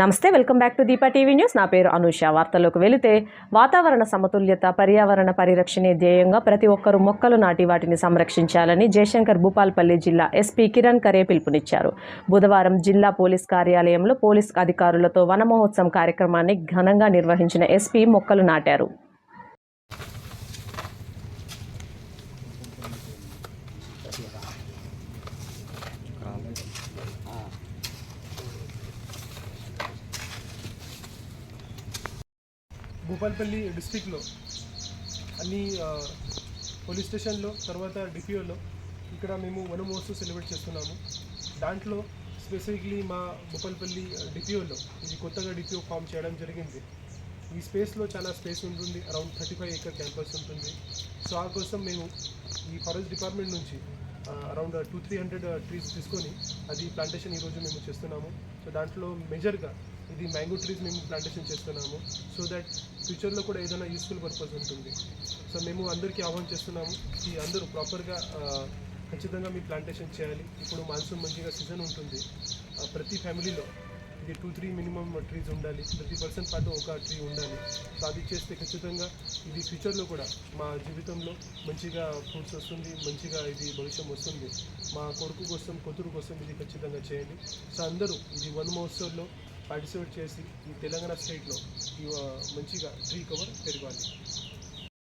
నమస్తే welcome back to Deepa TV news. నా పేరు అనూష. వార్తల్లోకి వెళితే వాతావరణ సమతుల్యత పర్యావరణ పరిరక్షణే ధ్యేయంగా ప్రతి ఒక్కరూ మొక్కలు నాటి వాటిని సంరక్షించాలని జయశంకర్ భూపాల్పల్లి జిల్లా ఎస్పీ కిరణ్ కరే పిలుపునిచ్చారు. బుధవారం జిల్లా పోలీస్ కార్యాలయంలో పోలీస్ అధికారులతో వన మహోత్సవం కార్యక్రమాన్ని ఘనంగా నిర్వహించిన ఎస్పీ మొక్కలు నాటారు. భూపాల్పల్లి డిస్టిక్లో అన్ని పోలీస్ స్టేషన్లో తర్వాత డిపిఓలో ఇక్కడ మేము వనమహోత్సవం సెలబ్రేట్ చేస్తున్నాము. దాంట్లో స్పెసిఫిక్లీ మా భూపాల్పల్లి డిపిఓలో ఇది కొత్తగా డిపిఓ ఫామ్ చేయడం జరిగింది. ఈ స్పేస్లో చాలా స్పేస్ ఉంటుంది. Around thirty five acre campus ఉంటుంది. సో ఆ కోసం మేము ఈ ఫారెస్ట్ డిపార్ట్మెంట్ నుంచి around two three hundred trees తీసుకొని అది ప్లాంటేషన్ ఈరోజు మేము చేస్తున్నాము. సో దాంట్లో మేజర్గా ఇది మ్యాంగో ట్రీస్ మేము ప్లాంటేషన్ చేస్తున్నాము. సో దట్ ఫ్యూచర్లో కూడా ఏదైనా యూస్ఫుల్ పర్పస్ ఉంటుంది. సో మేము అందరికీ ఆహ్వానం చేస్తున్నాము ఈ అందరూ ప్రాపర్గా uh, ఖచ్చితంగా మీ ప్లాంటేషన్ చేయాలి. ఇప్పుడు మాన్సూన్ మంచిగా సీజన్ ఉంటుంది. Uh, ప్రతి ఫ్యామిలీలో ఇది టూ త్రీ మినిమం ట్రీస్ ఉండాలి. ప్రతి పర్సన్ పాటు ఒక ట్రీ ఉండాలి. సో అది చేస్తే ఖచ్చితంగా ఇది ఫ్యూచర్లో కూడా మా జీవితంలో మంచిగా ఫ్రూట్స్ వస్తుంది మంచిగా ఇది భవిష్యం వస్తుంది. మా కొడుకు కోసం కూతురు కోసం ఇది ఖచ్చితంగా చేయండి. సో అందరూ ఇది వన్ మహోత్సవంలో పార్టిసిపేట్ చేసి ఈ తెలంగాణ స్టేట్లో ఈ మంచిగా ట్రీ కవర్ పెరగాలి.